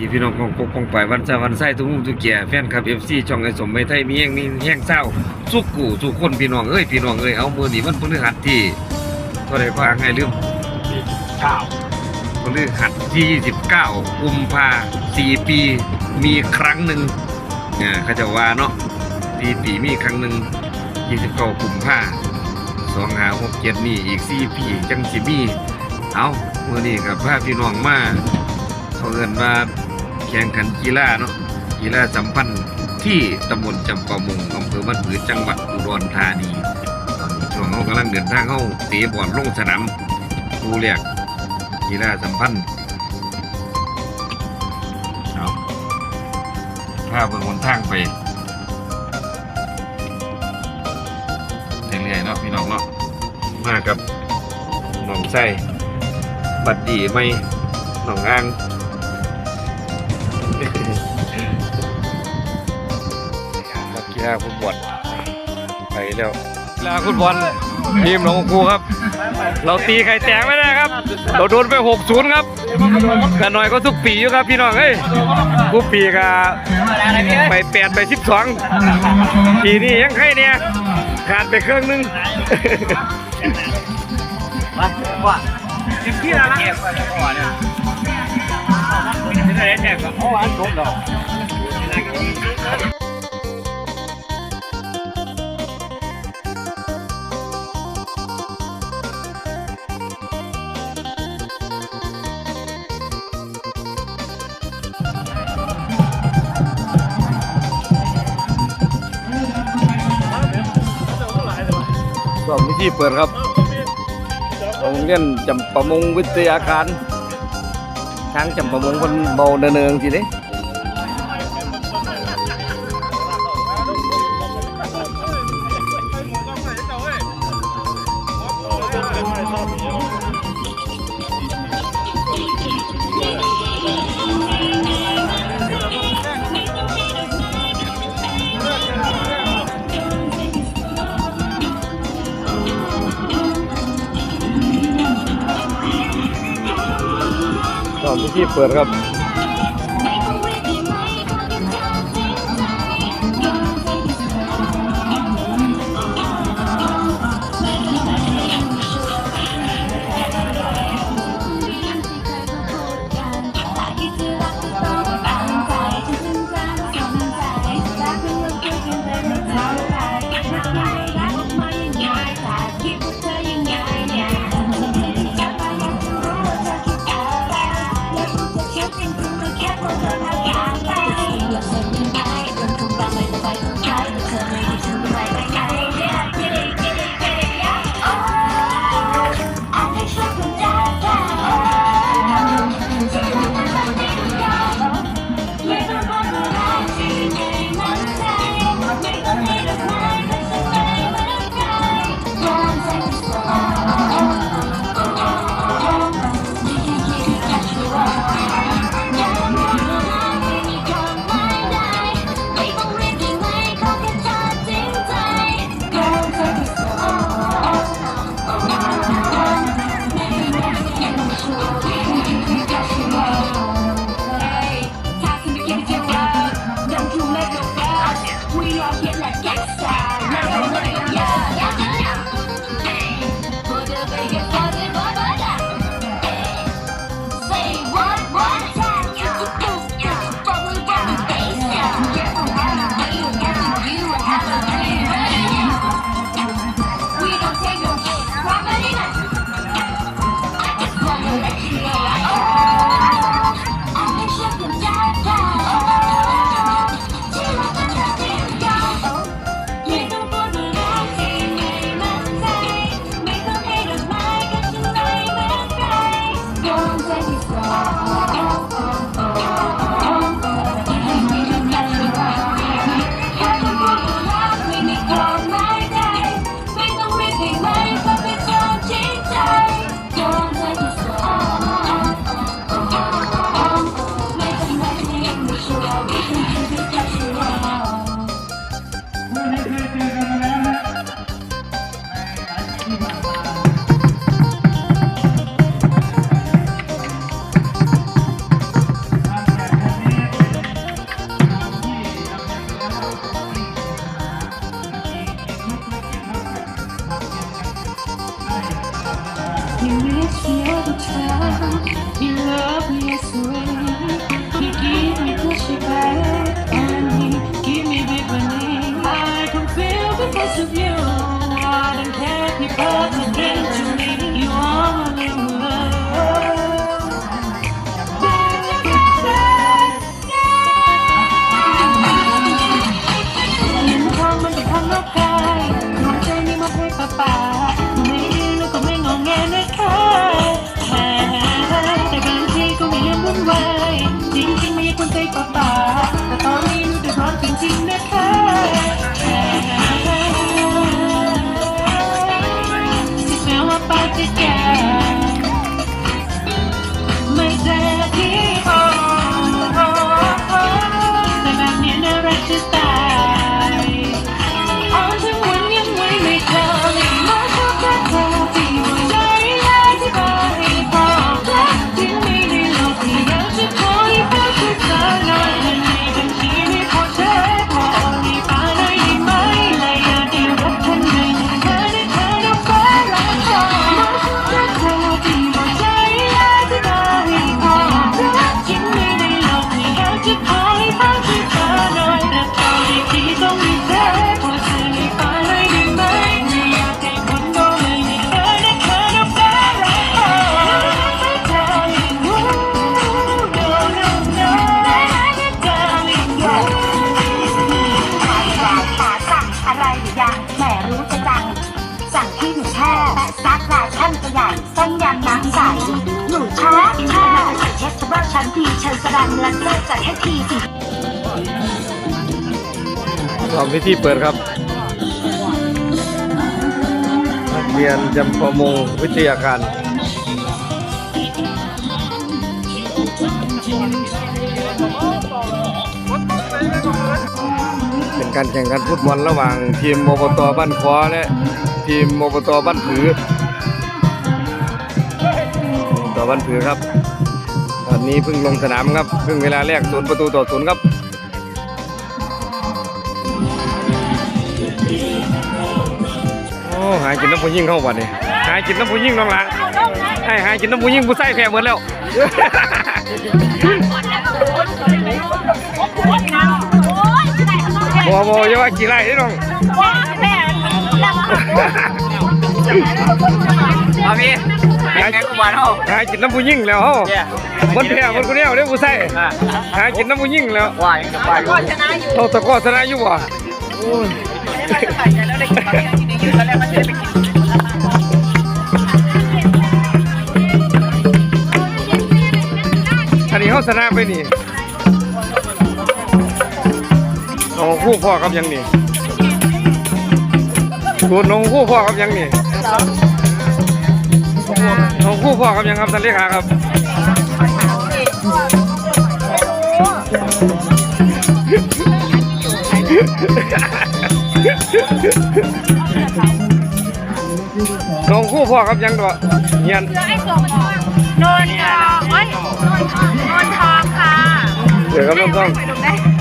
อีพี่น้องของปกองไปวันซาวันไส้ทุกมุมทุกแก่แฟนคลับ FC ช่องไอ้สมไม่ไทยมีแห้งมีแห้งเศร้าสุกกูสุกคนพี่น้องเอ้ยพี่น้องเอ้ยเอาเมื่อนี้มันพฤหัสที่เท่าไหร่ก็อ่างให้ลืมข้าวพฤหัสที่29กุมภาสี่ปีมีครั้งหนึ่งเนี่ยเขาจะว่าเนาะสี่ปีมีครั้งหนึ่ง29กุมภาสองหาหกเจ็ดนี่อีกสี่ปีจังสิมีเอาเมื่อนี้กับพาพี่น้องมาเขาเอินว่า แข่งขันกีฬาเนาะกีฬาสัมพันธ์ที่ตำบลจำปามงอำเภอบ้านผือจังหวัดอุดรธานีตอนนี้ช่วงเขากำลังเดินทางเข้าเตะบอลลงสนามคู่แรกกีฬาสัมพันธ์เอาถ้าเบิ่งหนทางไปเรื่อยๆเนาะพี่น้องเนาะมากับน้องไส้บัดดีไม่น้องอ้าง นักกีฬาฟุตบอลไปแล้วกีฬาฟุตบอลทีมหนองครูครับ เราตีไข่แตกไม่ได้ครับ เราโดนไป6-0ครับกันหน่อยก็ทุกปีอยู่ครับพี่น้องเอ้ยทุกปีก็ไป8ไป12ปีนี้ยังใครเนี่ยขาดไปเครื่องหนึงว่าที่ร้านแจกก่อนก่อนเนี่ย ไม่ได้แจกก่อนเพราะว่าจบอกสอบวิธีเปิดครับโรงเรียนจำประมงวิทยาการ ช้างจำประมงคนเบาเนินๆทีนี้ วิธีเปิดครับ รานรัตเตอร์จัดให้ทีสิทำพิธีเปิดครับ นักเรียนจำประมงวิทยาการเป็นการแข่งขันฟุตบอลระหว่างทีมอบตบ้านคอและทีมอบตบ้านผือต่อบ้านผือครับ นนี้เพิ่งลงสนามครับเพิ่งเวลาแรกศูนย์ประตูต่อศูนย์ครับโอ้หากินน้ำผู้ยิ่งเข้าวันนี้หากินน้ำผู้ยิ่งน้องหละให้หากินน้ำผู้ยิ่งผู้ใส่แพ้หมดแล้วบ่บ่อย่าว่ากี่ไรเด้อน้อง เอาพี่แข่งกันกูบอลเฮาหากินน้ำผู้ยิ่งแล้วเฮามันแพ้มันกูแนวเด้อผู้ใส่หากินน้ำผู้ยิ่งแล้วว่ายังจะไปอยู่เราตะกร้อชนะอยู่บ่โอ้ยอันนี้เขาชนะไปนี่น้องคู่พ่อกับยังนี่ สูตรน้องคู่พ่อกับยังนี่น้องคู่พ่อกับยังครับท่านเลขาครับน้องคู่พ่อครับยังตัวเงียนโดนทองเอ้ยโดนทองค่ะเดี๋ยวครับน้องต้องไปดูได้